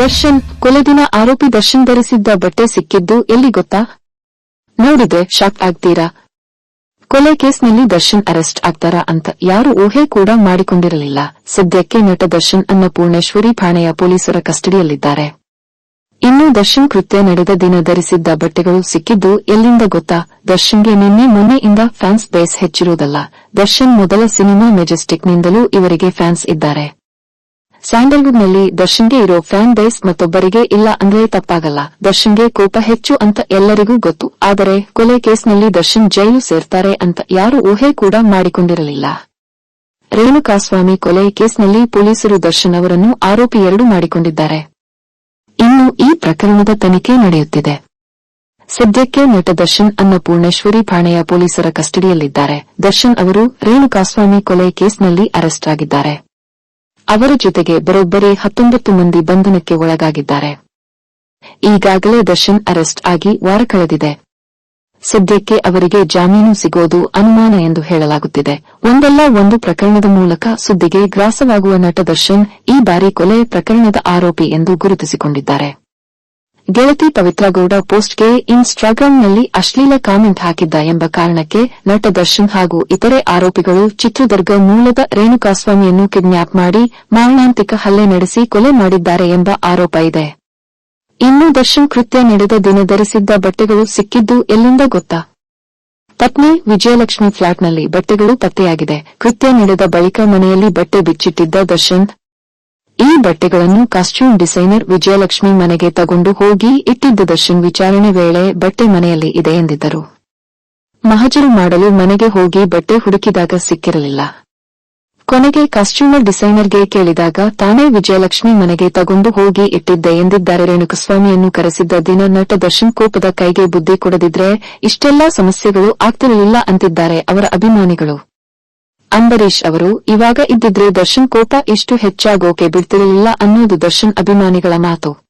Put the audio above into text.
ದರ್ಶನ್, ಕೊಲೆ ದಿನ ಆರೋಪಿ ದರ್ಶನ್ ಧರಿಸಿದ್ದ ಬಟ್ಟೆ ಸಿಕ್ಕಿದ್ದು ಎಲ್ಲಿ ಗೊತ್ತಾ? ನೋಡಿದ್ರೆ ಶಾಕ್ ಆಗ್ತೀರಾ? ಕೊಲೆ ಕೇಸ್ನಲ್ಲಿ ದರ್ಶನ್ ಅರೆಸ್ಟ್ ಆಗ್ತಾರಾ ಅಂತ ಯಾರು ಊಹೆ ಕೂಡ ಮಾಡಿಕೊಂಡಿರಲಿಲ್ಲ. ಸದ್ಯಕ್ಕೆ ನಟ ದರ್ಶನ್ ಅನ್ನ ಪೂರ್ಣೇಶ್ವರಿ ಠಾಣೆಯ ಪೊಲೀಸರ ಕಸ್ಟಡಿಯಲ್ಲಿದ್ದಾರೆ. ಇನ್ನು ದರ್ಶನ್ ಕೃತ್ಯ ನಡೆದ ದಿನ ಧರಿಸಿದ್ದ ಬಟ್ಟೆಗಳು ಸಿಕ್ಕಿದ್ದು ಎಲ್ಲಿಂದ ಗೊತ್ತಾ? ದರ್ಶನ್ಗೆ ನಿನ್ನೆ ಮೊನ್ನೆಯಿಂದ ಫ್ಯಾನ್ಸ್ ಬೇಸ್ ಹೆಚ್ಚಿರುವುದಲ್ಲ ದರ್ಶನ್ ಮೊದಲ ಸಿನಿಮಾ ಮೆಜೆಸ್ಟಿಕ್ನಿಂದಲೂ ಇವರಿಗೆ ಫ್ಯಾನ್ಸ್ ಇದ್ದಾರೆ. ಸ್ಯಾಂಡಲ್ವುಡ್ನಲ್ಲಿ ದರ್ಶನ್ಗೆ ಇರೋ ಫ್ಯಾನ್ ಬೇಸ್ ಮತ್ತೊಬ್ಬರಿಗೆ ಇಲ್ಲ ಅಂದ್ರೆ ತಪ್ಪಾಗಲ್ಲ. ದರ್ಶನ್ಗೆ ಕೋಪ ಹೆಚ್ಚು ಅಂತ ಎಲ್ಲರಿಗೂ ಗೊತ್ತು. ಆದರೆ ಕೊಲೆ ಕೇಸ್ನಲ್ಲಿ ದರ್ಶನ್ ಜೈಲು ಸೇರ್ತಾರೆ ಅಂತ ಯಾರು ಊಹೆ ಕೂಡ ಮಾಡಿಕೊಂಡಿರಲಿಲ್ಲ. ರೇಣುಕಾಸ್ವಾಮಿ ಕೊಲೆ ಕೇಸ್ನಲ್ಲಿ ಪೊಲೀಸರು ದರ್ಶನ್ ಅವರನ್ನು ಆರೋಪಿ ಎರಡು ಮಾಡಿಕೊಂಡಿದ್ದಾರೆ. ಇನ್ನು ಈ ಪ್ರಕರಣದ ತನಿಖೆ ನಡೆಯುತ್ತಿದೆ. ಸದ್ಯಕ್ಕೆ ನಟ ದರ್ಶನ್ ಅನ್ನಪೂರ್ಣೇಶ್ವರಿ ಠಾಣೆಯ ಪೊಲೀಸರ ಕಸ್ಟಡಿಯಲ್ಲಿದ್ದಾರೆ. ದರ್ಶನ್ ಅವರು ರೇಣುಕಾಸ್ವಾಮಿ ಕೊಲೆ ಕೇಸ್ನಲ್ಲಿ ಅರೆಸ್ಟ್ ಆಗಿದ್ದಾರೆ. ಅವರ ಜೊತೆಗೆ ಬರೋಬ್ಬರಿ ಹತ್ತೊಂಬತ್ತು ಮಂದಿ ಬಂಧನಕ್ಕೆ ಒಳಗಾಗಿದ್ದಾರೆ. ಈಗಾಗಲೇ ದರ್ಶನ್ ಅರೆಸ್ಟ್ ಆಗಿ ವಾರ ಕಳೆದಿದೆ. ಸದ್ಯಕ್ಕೆ ಅವರಿಗೆ ಜಾಮೀನು ಸಿಗೋದು ಅನುಮಾನ ಎಂದು ಹೇಳಲಾಗುತ್ತಿದೆ. ಒಂದಲ್ಲ ಒಂದು ಪ್ರಕರಣದ ಮೂಲಕ ಸುದ್ದಿಗೆ ಗ್ರಾಸವಾಗುವ ನಟ ದರ್ಶನ್ ಈ ಬಾರಿ ಕೊಲೆ ಪ್ರಕರಣದ ಆರೋಪಿ ಎಂದು ಗುರುತಿಸಿಕೊಂಡಿದ್ದಾರೆ. ಗೆಳತಿ ಪವಿತ್ರ ಗೌಡ ಪೋಸ್ಟ್ಗೆ ಇನ್ಸ್ಟಾಗ್ರಾಂನಲ್ಲಿ ಅಶ್ಲೀಲ ಕಾಮೆಂಟ್ ಹಾಕಿದ್ದ ಎಂಬ ಕಾರಣಕ್ಕೆ ನಟ ದರ್ಶನ್ ಹಾಗೂ ಇತರೆ ಆರೋಪಿಗಳು ಚಿತ್ರದುರ್ಗ ಮೂಲದ ರೇಣುಕಾಸ್ವಾಮಿಯನ್ನು ಕಿಡ್ನ್ಯಾಪ್ ಮಾಡಿ ಮಾರಣಾಂತಿಕ ಹಲ್ಲೆ ನಡೆಸಿ ಕೊಲೆ ಮಾಡಿದ್ದಾರೆ ಎಂಬ ಆರೋಪ ಇದೆ. ಇನ್ನು ದರ್ಶನ್ ಕೃತ್ಯ ನಡೆದ ದಿನ ಧರಿಸಿದ್ದ ಬಟ್ಟೆಗಳು ಸಿಕ್ಕಿದ್ದು ಎಲ್ಲಿಂದ ಗೊತ್ತಾ? ಪತ್ನಿ ವಿಜಯಲಕ್ಷ್ಮಿ ಫ್ಲಾಟ್ನಲ್ಲಿ ಬಟ್ಟೆಗಳು ಪತ್ತೆಯಾಗಿದೆ. ಕೃತ್ಯ ನಡೆದ ಬಳಿಕ ಮನೆಯಲ್ಲಿ ಬಟ್ಟೆ ಬಿಚ್ಚಿಟ್ಟಿದ್ದ ದರ್ಶನ್ ಈ ಬಟ್ಟೆಗಳನ್ನು ಕಾಸ್ಟ್ಯೂಮ್ ಡಿಸೈನರ್ ವಿಜಯಲಕ್ಷ್ಮಿ ಮನೆಗೆ ತಗೊಂಡು ಹೋಗಿ ಇಟ್ಟಿದ್ದ ದರ್ಶನ್ ವಿಚಾರಣೆ ವೇಳೆ ಬಟ್ಟೆ ಮನೆಯಲ್ಲಿ ಇದೆ ಎಂದಿದ್ದರು. ಮಹಜರು ಮಾಡಲು ಮನೆಗೆ ಹೋಗಿ ಬಟ್ಟೆ ಹುಡುಕಿದಾಗ ಸಿಕ್ಕಿರಲಿಲ್ಲ. ಕೊನೆಗೆ ಕಾಸ್ಟ್ಯೂಮರ್ ಡಿಸೈನರ್ಗೆ ಕೇಳಿದಾಗ, ತಾನೇ ವಿಜಯಲಕ್ಷ್ಮಿ ಮನೆಗೆ ತಗೊಂಡು ಹೋಗಿ ಇಟ್ಟಿದ್ದೆ ಎಂದಿದ್ದಾರೆ ರೇಣುಕಸ್ವಾಮಿಯನ್ನು ಕರೆಸಿದ್ದ ದಿನ ನಟ ದರ್ಶನ್ ಕೋಪದ ಕೈಗೆ ಬುದ್ಧಿ ಕೊಡದಿದ್ರೆ, ಇಷ್ಟೆಲ್ಲಾ ಸಮಸ್ಯೆಗಳು ಆಗ್ತಿರಲಿಲ್ಲ ಅಂತಿದ್ದಾರೆ ಅವರ ಅಭಿಮಾನಿಗಳು. ಅಂಬರೀಶ್ ಅವರು ಇವಾಗ ಇದ್ದಿದ್ರೆ ದರ್ಶನ್ ಕೋಪ ಇಷ್ಟು ಹೆಚ್ಚಾಗೋಕೆ ಬಿಡ್ತಿರಲಿಲ್ಲ ಅನ್ನೋದು ದರ್ಶನ್ ಅಭಿಮಾನಿಗಳ ಮಾತು.